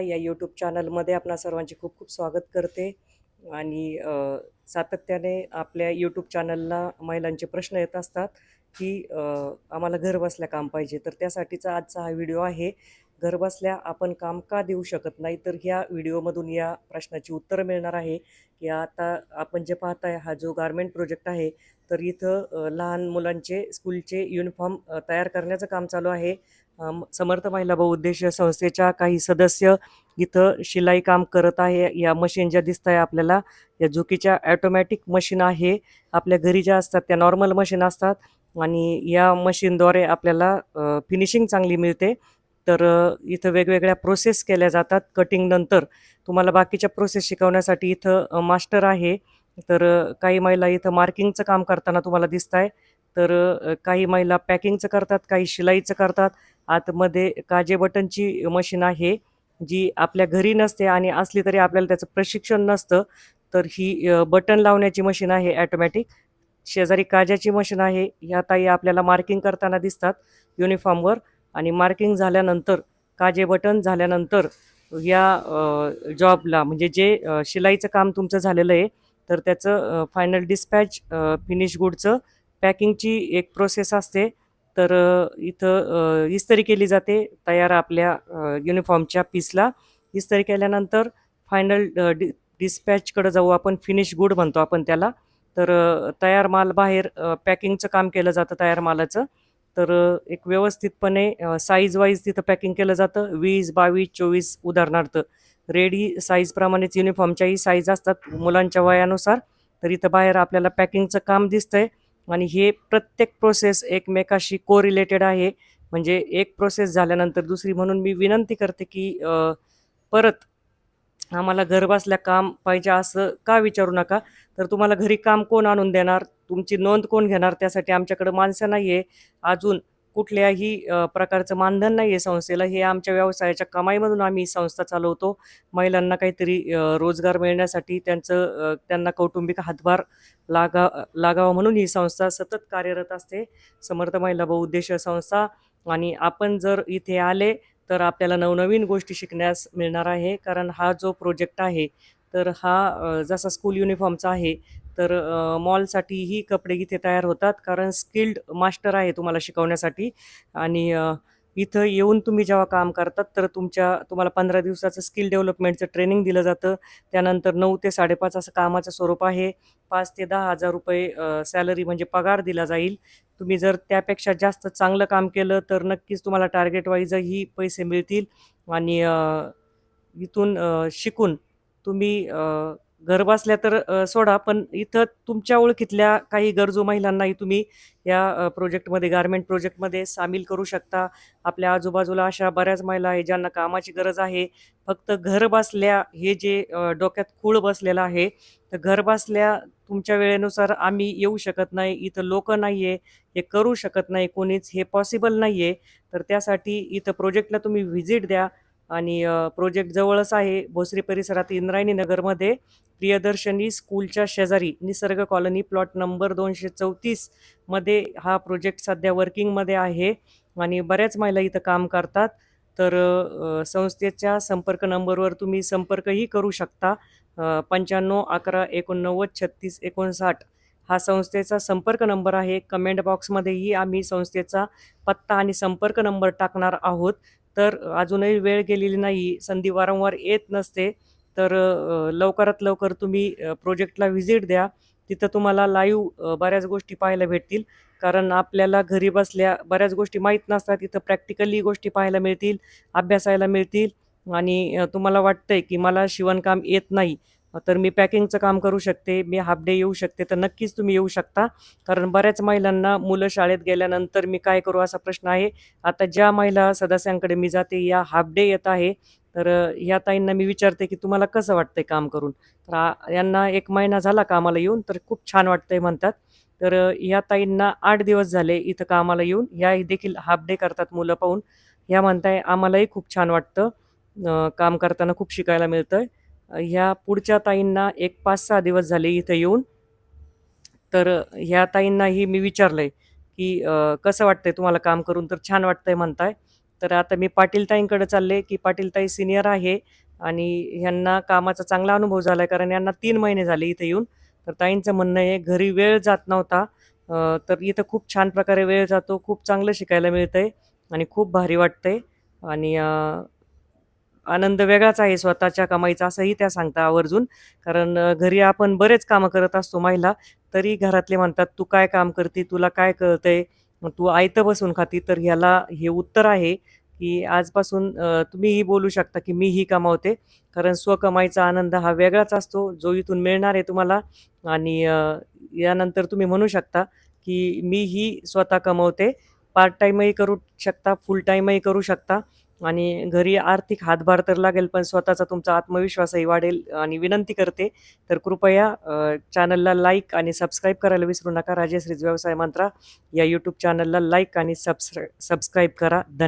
या यूट्यूब चॅनलमध्ये आपणा सर्वांचे खूप खूप स्वागत करते. आणि सातत्याने आपल्या यूट्यूब चॅनलला महिलांचे प्रश्न येत असतात. की आम्हाला घर बसल्या काम पाहिजे. तर त्यासाठीचा आजचा हा व्हिडिओ आहे. घरबसल्या आपण काम का देऊ शकत नाही? तर ह्या व्हिडिओमधून या प्रश्नाची उत्तरं मिळणार आहे की आता आपण जे पाहताय हा जो गारमेंट प्रोजेक्ट आहे तर इथं लहान मुलांचे स्कूलचे युनिफॉर्म तयार करण्याचं काम चालू आहे. समर्थ महिला बहुउद्देश संस्थेच्या काही सदस्य इथं शिलाई काम करत आहे. या मशीन ज्या दिसत आहे आपल्याला या झुकीच्या ॲटोमॅटिक मशीन आहे. आपल्या घरी ज्या असतात त्या नॉर्मल मशीन असतात. आणि या मशीनद्वारे आपल्याला फिनिशिंग चांगली मिळते. तर इथं वेगवेगळ्या प्रोसेस केल्या जातात. कटिंगनंतर तुम्हाला बाकीच्या प्रोसेस शिकवण्यासाठी इथं मास्टर आहे. तर काही महिला इथं मार्किंगचं काम करताना तुम्हाला दिसत आहे तर काही महिला पॅकिंगचं करतात काही शिलाईचं करतात. आतमध्ये काजे बटनची मशीन आहे जी आपल्या घरी नसते आणि असली तरी आपल्याला त्याचं प्रशिक्षण नसतं. तर ही बटन लावण्याची मशीन आहे ॲटोमॅटिक शेजारी काजाची मशीन आहे. ह्या ताई आपल्याला मार्किंग करताना दिसतात युनिफॉर्मवर आणि मार्किंग झाल्यानंतर काजे बटन झाल्यानंतर या जॉबला म्हणजे जे शिलाईचं काम तुमचं झालेलं आहे तर त्याचं फायनल डिस्पॅच फिनिश गुडचं पॅकिंगची एक प्रोसेस असते. तर इथं इस्तरी इस्त्री केली जाते तयार आपल्या युनिफॉर्मच्या पीसला इस्त्री केल्यानंतर फायनल डि डिस्पॅचकडं जाऊ आपण फिनिश गुड म्हणतो आपण त्याला. तर तयार माल बाहेर पॅकिंगचं काम केलं जातं तयार मालाचं. तर एक व्यवस्थितपणे साईज वाईज तिथं पॅकिंग केलं जातं. वीस बावीस चोवीस उदाहरणार्थ. रेडी साईजप्रमाणेच युनिफॉर्मच्याही साईज असतात मुलांच्या वयानुसार. तर इथं बाहेर आपल्याला पॅकिंगचं काम दिसतंय. आणि हे प्रत्येक प्रोसेस एकमेकाशी को रिलेटेड आहे. म्हणजे एक प्रोसेस झाल्यानंतर दुसरी म्हणून मी विनंती करते की परत आम्हाला घरबसल्या काम पाहिजे असं का विचारू नका? तर तुम्हाला घरी काम कोण आणून देणार? तुमची नोंद कोण घेणार? त्यासाठी आमच्याकडं माणसं नाही आहे अजून कुठल्याही प्रकारचं मानधन नाही आहे संस्थेला. हे आमच्या व्यवसायाच्या कमाईमधून आम्ही ही संस्था चालवतो. महिलांना काहीतरी रोजगार मिळण्यासाठी त्यांचं त्यांना कौटुंबिक हातभार लागा लागावा म्हणून ही संस्था सतत कार्यरत असते. समर्थ महिला बहुउद्देशीय संस्था. आणि आपण जर इथे आले तर आपल्याला नवनवीन गोष्टी शिकण्यास मिळणार आहे. कारण हा जो प्रोजेक्ट आहे तर हा जसा स्कूल युनिफॉर्मचा आहे तर मॉलसाठीही कपडे इथे तयार होतात. कारण स्किल्ड मास्टर आहे तुम्हाला शिकवण्यासाठी. आणि इथं येऊन तुम्ही जेव्हा काम करतात तर तुमच्या तुम्हाला पंधरा दिवसाचं स्किल डेव्हलपमेंटचं ट्रेनिंग दिलं जातं. त्यानंतर नऊ ते साडेपाच असं कामाचं स्वरूप आहे. पाच ते दहा हजार रुपये सॅलरी म्हणजे पगार दिला जाईल. तुम्ही जर त्यापेक्षा जास्त चांगलं काम केलं तर नक्कीच तुम्हाला टार्गेट वाईजही पैसे मिळतील. आणि इथून शिकून तुम्ही घर बसल्या तर सोडा पण इथं तुमच्या ओळखीतल्या काही गरजू महिलांनाही तुम्ही या प्रोजेक्टमध्ये गारमेंट प्रोजेक्टमध्ये सामील करू शकता. आपल्या आजूबाजूला अशा बऱ्याच महिला आहे ज्यांना कामाची गरज आहे. फक्त घर बसल्या हे जे डोक्यात खूळ बसलेलं आहे तर घर बसल्या तुमच्या वेळेनुसार आम्ही येऊ शकत नाही. इथं लोक नाही आहे हे करू शकत नाही कोणीच हे पॉसिबल नाही आहे तर त्यासाठी इथं प्रोजेक्टला तुम्ही व्हिजिट द्या. आणि प्रोजेक्ट जवळच आहे भोसरी परिसरात इंद्रायणी नगरमध्ये. प्रियदर्शनी स्कूलच्या शेजारी निसर्ग कॉलनी प्लॉट नंबर दोनशे चौतीसमध्ये हा प्रोजेक्ट सध्या वर्किंगमध्ये आहे आणि बऱ्याच महिला इथं काम करतात. तर संस्थेच्या संपर्क नंबरवर तुम्ही संपर्कही करू शकता. पंच्याण्णव अकरा एकोणनव्वद छत्तीस एकोणसाठ हा संस्थेचा संपर्क नंबर आहे. कमेंट बॉक्समध्येही आम्ही संस्थेचा पत्ता आणि संपर्क नंबर टाकणार आहोत. तर अजूनही वेळ गेलेली नाही संधी वारंवार येत नसते. तर लवकरात लवकर तुम्ही प्रोजेक्टला व्हिजिट द्या. तिथं तुम्हाला लाईव्ह बऱ्याच गोष्टी पाहायला भेटतील. कारण आपल्याला घरी बसल्या बऱ्याच गोष्टी माहीत नसतात. तिथं प्रॅक्टिकली गोष्टी पाहायला मिळतील अभ्यासायला मिळतील. आणि तुम्हाला वाटतंय की मला शिवणकाम येत नाही. तर मी पॅकिंगचं काम करू शकते मी हाफ डे येऊ शकते तर नक्कीच तुम्ही येऊ शकता. कारण बऱ्याच महिलांना मुलं शाळेत गेल्यानंतर मी काय करू असा प्रश्न आहे. आता ज्या महिला सदस्यांकडे मी जाते या हाफ डे येत आहे. तर या ह्या ताईंना मी विचारते की तुम्हाला कसं वाटतंय काम करून? तर यांना एक महिना झाला कामाला येऊन तर खूप छान वाटतंय म्हणतात. तर या ह्या ताईंना आठ दिवस झाले इथं कामाला येऊन याही देखील हाफ डे करतात मुलं पाहून. ह्या म्हणताय आम्हालाही खूप छान वाटतं. काम करताना खूप शिकायला मिळतंय. ह्या पुढच्या ताईंना एक पाच सहा दिवस झाले इथं येऊन. तर ह्या ताईंनाही मी विचारलं आहे की कसं वाटतंय तुम्हाला काम करून? तर छान वाटतंय म्हणताय. तर आता मी पाटीलताईंकडे चालले की पाटीलताई सिनियर आहे आणि ह्यांना कामाचा चांगला अनुभव झाला आहे कारण यांना तीन महिने झाले इथे येऊन. तर ताईंचं म्हणणं आहे घरी वेळ जात नव्हता. तर इथं खूप छान प्रकारे वेळ जातो खूप चांगलं शिकायला मिळतंय आणि खूप भारी वाटतंय. आणि आनंद वेगळाच आहे स्वतःच्या कमाईचा असंही त्या सांगता आवर्जून. कारण घरी आपण बरेच कामं करत असतो महिला तरी घरातले म्हणतात तू काय काम करते? तुला काय कळतंय? तू आयतं बसून खाती. तर ह्याला हे उत्तर आहे की आजपासून तुम्हीही बोलू शकता की मीही कमावते. कारण स्वकमाईचा आनंद हा वेगळाच असतो जो इथून मिळणार आहे तुम्हाला. आणि यानंतर तुम्ही म्हणू शकता की मीही स्वतः कमवते. पार्ट टाईमही करू शकता फुल टाईमही करू शकता. आणि घरी आर्थिक हातभार तर लागेल पण स्वतःचा तुमचा आत्मविश्वासही वाढेल आणि विनंती करते. तर कृपया चॅनलला लाईक आणि सबस्क्राईब करायला विसरू नका. राजेश्रीज व्यवसाय मंत्रा या यूट्यूब चॅनलला लाईक आणि सबस्क्र सबस्क्राईब करा. धन्यवाद.